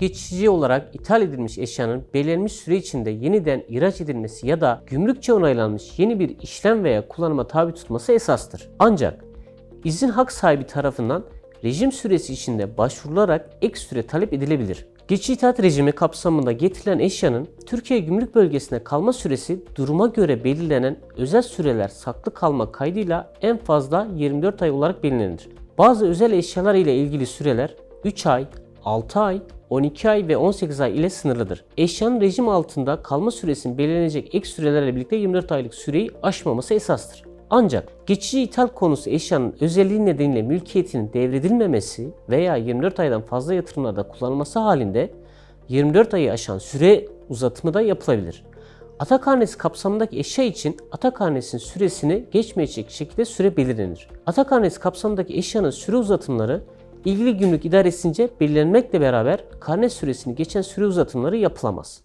geçici olarak ithal edilmiş eşyanın belirlenmiş süre içinde yeniden ihraç edilmesi ya da gümrükçe onaylanmış yeni bir işlem veya kullanıma tabi tutması esastır. Ancak izin hak sahibi tarafından rejim süresi içinde başvurularak ek süre talep edilebilir. Geçici itaat rejimi kapsamında getirilen eşyanın Türkiye gümrük bölgesine kalma süresi duruma göre belirlenen özel süreler saklı kalma kaydıyla en fazla 24 ay olarak belirlenir. Bazı özel eşyalar ile ilgili süreler 3 ay, 6 ay, 12 ay ve 18 ay ile sınırlıdır. Eşyanın rejim altında kalma süresinin belirlenecek ek sürelerle birlikte 24 aylık süreyi aşmaması esastır. Ancak geçici ithal konusu eşyanın özelliği nedeniyle mülkiyetinin devredilmemesi veya 24 aydan fazla yatırımlarda kullanılması halinde 24 ayı aşan süre uzatımı da yapılabilir. Atakhanesi kapsamındaki eşya için atakhanesinin süresini geçmeyecek şekilde süre belirlenir. Atakhanesi kapsamındaki eşyanın süre uzatımları ilgili gümrük idaresince belirlenmekle beraber karne süresini geçen süre uzatımları yapılamaz.